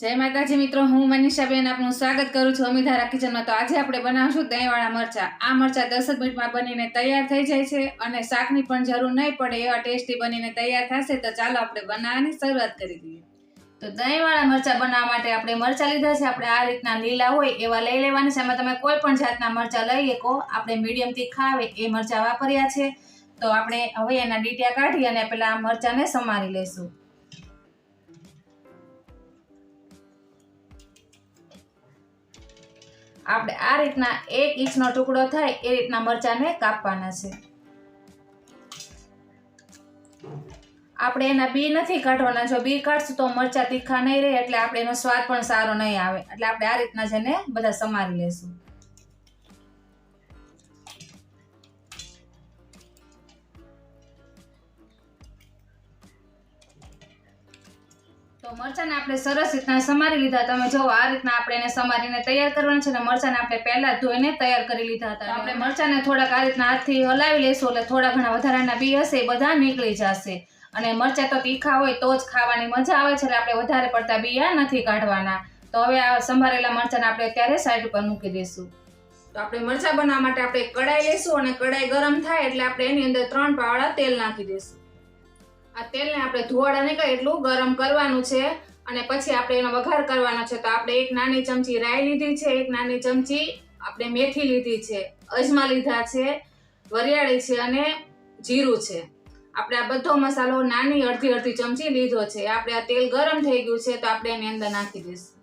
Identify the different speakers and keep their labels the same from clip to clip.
Speaker 1: જય માતાજી મિત્રો, હું મનીષાબેન આપનું સ્વાગત કરું છું અમિધારા કિચનમાં. તો આજે આપણે બનાવશું દહીંવાળા મરચા. આ મરચા દસ જ મિનિટમાં બનીને તૈયાર થઈ જાય છે અને શાકની પણ જરૂર નહીં પડે એવા ટેસ્ટી બનીને તૈયાર થશે. તો ચાલો આપણે બનાવવાની શરૂઆત કરી દઈએ. તો દહીંવાળા મરચા બનાવવા માટે આપણે મરચા લીધા છે. આપણે આ રીતના લીલા હોય એવા લઈ લેવાના છે. એમાં તમે કોઈ પણ જાતના મરચા લઈ શકો. આપણે મીડિયમ તીખા આવે એ મરચા વાપર્યા છે. તો આપણે હવે એના ડીટિયા કાઢી અને પેલા મરચાંને સમારી લેશું. આપણે આ રીતના એક ઇંચનો ટુકડો થાય એ રીતના મરચાંને કાપવાના છે. આપણે એના બી નથી કાઢવાના. જો બી કાઢશું તો મરચાં તીખા નહીં રહે એટલે આપણે એનો સ્વાદ પણ સારો નહીં આવે. એટલે આપણે આ રીતના જ બધા સમારી લેશું. તો મરચાંને આપણે સરસ રીતના સમારી લીધા તમે જો આ રીતના આપણે એને સમારીને તૈયાર કરવાના છે અને મરચાને આપણે પહેલાં ધોઈને તૈયાર કરી લીધા હતા. આપણે મરચાંને થોડાક આ રીતના હાથથી હલાવી લેશું, એટલે થોડા ઘણા વધારાના બી હશે, એ બધા નીકળી જશે. અને મરચા તો તીખા હોય તો જ ખાવાની મજા આવે છે, એટલે આપણે વધારે પડતા બિયા નથી કાઢવાના. તો હવે આ સંભારેલા મરચાંને આપણે અત્યારે સાઈડ ઉપર મૂકી દઈશું. તો આપણે મરચા બનાવવા માટે આપણે કડાઈ લેશું અને કડાઈ ગરમ થાય એટલે આપણે એની અંદર ત્રણ પાવડા તેલ નાખી દઈશું. આ તેલને આપણે ધોવાડા નહીં કરે એટલું ગરમ કરવાનું છે. અને પછી આપણે એનો વઘાર કરવાનો છે. તો આપણે એક નાની ચમચી રાઈ લીધી છે, એક નાની ચમચી આપણે મેથી લીધી છે. અજમા લીધા છે, વરિયાળી છે અને જીરું છે. આપણે આ બધો મસાલો નાની અડધી અડધી ચમચી લીધો છે. આપણે આ તેલ ગરમ થઈ ગયું છે, તો આપણે એની અંદર નાખી દઈશું.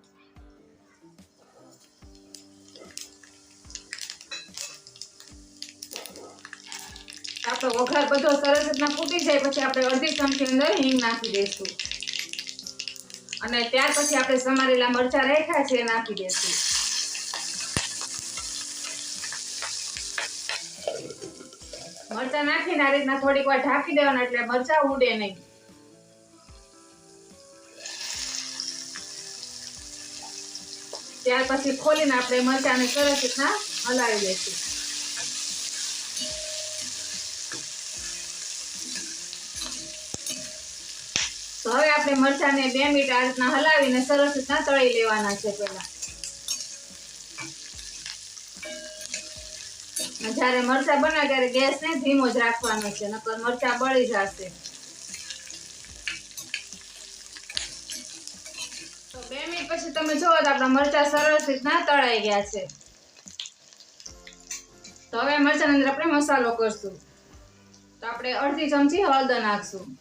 Speaker 1: આપણો વઘાર બધો સરસ રીતના ફૂટી જાય, પછી આપણે અડધી ચમચી અંદર હિંગ નાખી દઈશું અને ત્યાર પછી આપણે સમારેલા મરચા રાખ્યા છે નાખી દઈશું મરચા નાખીને આ રીતના થોડીક વાર ઢાંકી દેવાના, એટલે મરચા ઉડે નહીં. ત્યાર પછી ખોલીને આપણે મરચાને સરસ રીતના હલાવી દઈશું તો હવે આપણે મરચાને બે મિનિટ આ રીતના હલાવીને સરસ રીતના તળી લેવાના છે પેલા જ્યારે મરચા બનાવે ત્યારે ગેસ ને ધીમો જ રાખવાનો છે, નકર મરચા બળી જશે. તો બે મિનિટ પછી તમે જોવો તો આપણા મરચા સરસ રીતના તળાઈ ગયા છે. તો હવે મરચાની અંદર આપણે મસાલો કરશું. તો આપણે અડધી ચમચી હળદર નાખશું.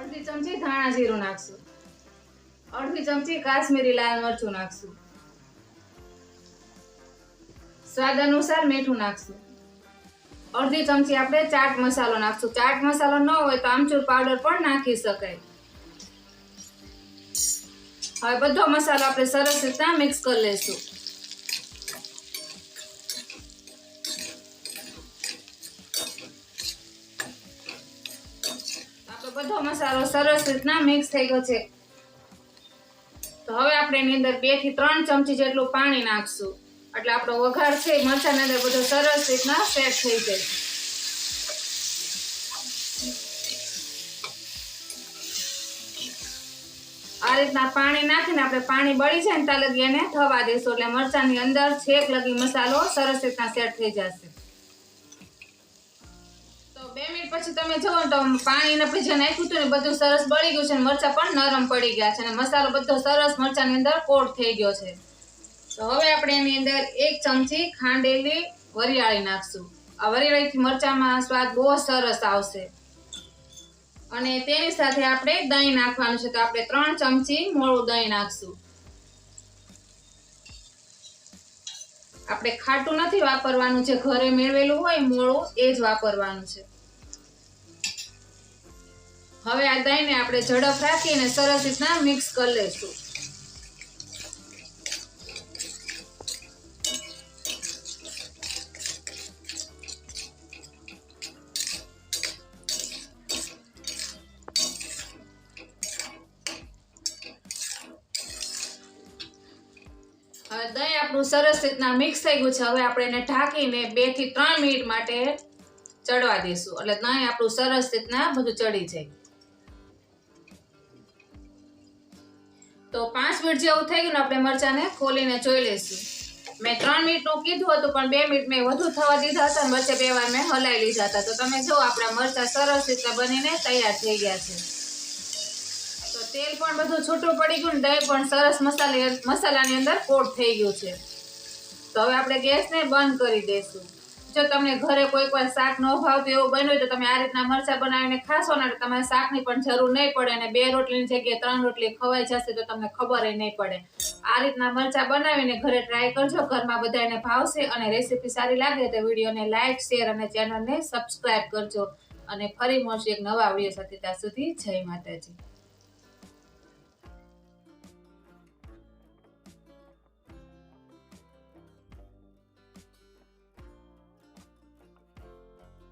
Speaker 1: અડધી ચમચી ધાણા જીરું નાખશું. અડધી ચમચી કાશ્મીરી લાલ મરચું નાખશું. સ્વાદ અનુસાર મીઠું નાખશું. અડધી ચમચી આપણે ચાટ મસાલો નાખશું. ચાટ મસાલો ન હોય તો આમચૂર પાવડર પણ નાખી શકાય. હવે બધો મસાલો આપણે સરસ રીતના મિક્સ કરી લઈશું આપણો બધો મસાલો સરસ રીતના મિક્સ થઈ ગયો છે. તો હવે આપણે એની અંદર બેથી ત્રણ ચમચી જેટલું પાણી નાખશું. એટલે આપણો વઘાર છે મરચાની અંદર બધો સરસ રીતના સેટ થઈ જાય આ રીતના પાણી નાખીને આપણે પાણી બળી જાય ને ત્યાં લગી એને થવા દઈશું એટલે મરચાની અંદર છેક લગી મસાલો સરસ રીતના સેટ થઈ જશે. બે મિનિટ પછી તમે જોવો તો પાણી આપણે જે નાખ્યું હતું ને બધું સરસ બળી ગયું છે ને મરચાં પણ નરમ પડી ગયા છે અને મસાલો બધો સરસ મરચાંની અંદર કોટ થઈ ગયો છે. તો હવે આપણે એની અંદર એક ચમચી ખાંડેલી વરિયાળી નાખશું. આ વરિયાળીથી મરચાંમાં સ્વાદ બહુ સરસ આવશે. અને તેની સાથે આપણે દહીં નાખવાનું છે તો આપણે ત્રણ ચમચી મોળું દહીં નાખશું. આપણે ખાટું નથી વાપરવાનું છે ઘરે મેળવેલું હોય મોળું એ જ વાપરવાનું છે. હવે આ દહીંને આપણે ઝડપ રાખીને સરસ રીતના મિક્સ કરી લઈશું. હવે દહીં આપણું સરસ રીતના મિક્સ થઈ ગયું છે. હવે આપણે એને ઢાંકીને બેથી ત્રણ મિનિટ માટે ચડવા દઈશું. એટલે દહીં આપણું સરસ રીતના બધું ચડી જાય. તો પાંચ મિનિટ જેવું થઈ ગયું આપણે મરચાંને ખોલીને જોઈ લઈશું. મેં ત્રણ મિનિટનું કીધું હતું, પણ બે મિનિટ મેં વધુ થવા દીધા હતા અને વચ્ચે બે વાર મેં હલાવી લીધા હતા. તો તમે જો, આપણા મરચાં સરસ રીતે બનીને તૈયાર થઈ ગયા છે. તો તેલ પણ બધું છૂટું પડી ગયું ને, દહીં પણ સરસ મસાલે મસાલાની અંદર કોટ થઈ ગયું છે. તો હવે આપણે ગેસને બંધ કરી દઈશું. જો તમને ઘરે કોઈ કોઈ શાક ન ભાવતું એવું બન્યું હોય તો તમે આ રીતના મરચાં બનાવીને ખાશો ને તમારે શાકની પણ જરૂર નહીં પડે અને બે રોટલીની જગ્યાએ ત્રણ રોટલી ખવાઈ જશે તો તમને ખબર નહીં પડે. આ રીતના મરચાં બનાવીને ઘરે ટ્રાય કરજો. ઘરમાં બધાને ભાવશે અને રેસીપી સારી લાગે તો વિડીયોને લાઇક શેર અને ચેનલને સબસ્ક્રાઈબ કરજો. અને ફરી મળશે એક નવા વીડિયો સાથે. ત્યાં સુધી જય માતાજી.